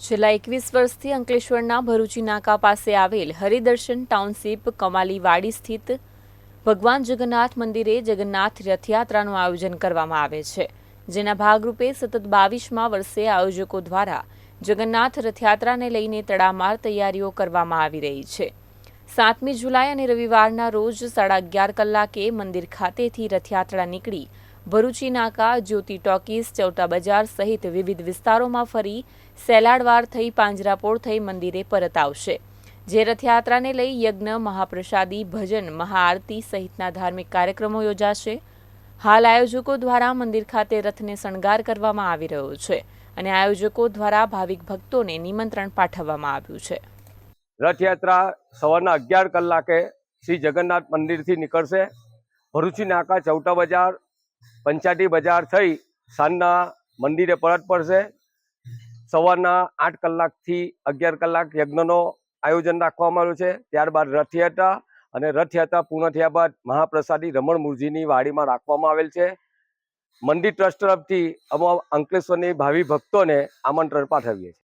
છેલ્લા એકવીસ વર્ષથી અંકલેશ્વરના ભરૂચી નાકા પાસે આવેલ હરિદર્શન ટાઉનશીપ કમાલીવાડી સ્થિત ભગવાન જગન્નાથ મંદિરે જગન્નાથ રથયાત્રાનું આયોજન કરવામાં આવે છે. જેના ભાગરૂપે સતત બાવીસમા વર્ષે આયોજકો દ્વારા જગન્નાથ રથયાત્રાને લઈને તડામાર તૈયારીઓ કરવામાં આવી રહી છે. સાતમી જુલાઈ અને રવિવારના રોજ સાડા અગિયાર કલાકે મંદિર ખાતેથી રથયાત્રા નીકળી ભરૂચી નાકા, જ્યોતિ ટોકીઝ, ચૌટા બજાર સહિત વિવિધ વિસ્તારોમાં ફરી સેલાડવાર થઈ પાંજરાપોળ થઈ મંદિરે પરત આવશે. જે રથયાત્રાને લઈ યજ્ઞ, મહાપ્રસાદી, ભજન, મહાઆરતી સહિતના ધાર્મિક કાર્યક્રમો યોજાશે. હાલ આયોજકો દ્વારા મંદિર ખાતે રથને શણગાર કરવામાં આવી રહ્યો છે અને આયોજકો દ્વારા ભાવિક ભક્તોને નિમંત્રણ પાઠવવામાં આવ્યું છે. રથયાત્રા સવારના અગિયાર કલાકે શ્રી જગન્નાથ મંદિરથી નીકળશે. ભરૂચી નાકા, ચૌટા બજાર પંચાયતી બજાર થઈ સાંજના મંદિરે પરત પડશે સવારના આઠ કલાકથી અગિયાર કલાક યજ્ઞનો આયોજન રાખવામાં આવ્યું છે. ત્યારબાદ રથયાત્રા અને રથયાત્રા પૂર્ણ થયા બાદ મહાપ્રસાદી રમણ મુરજીની વાડીમાં રાખવામાં આવેલ છે. મંદિર ટ્રસ્ટ તરફથી અમારા અંકલેશ્વરની ભાવિ ભક્તોને આમંત્રણ પાઠવીએ છીએ.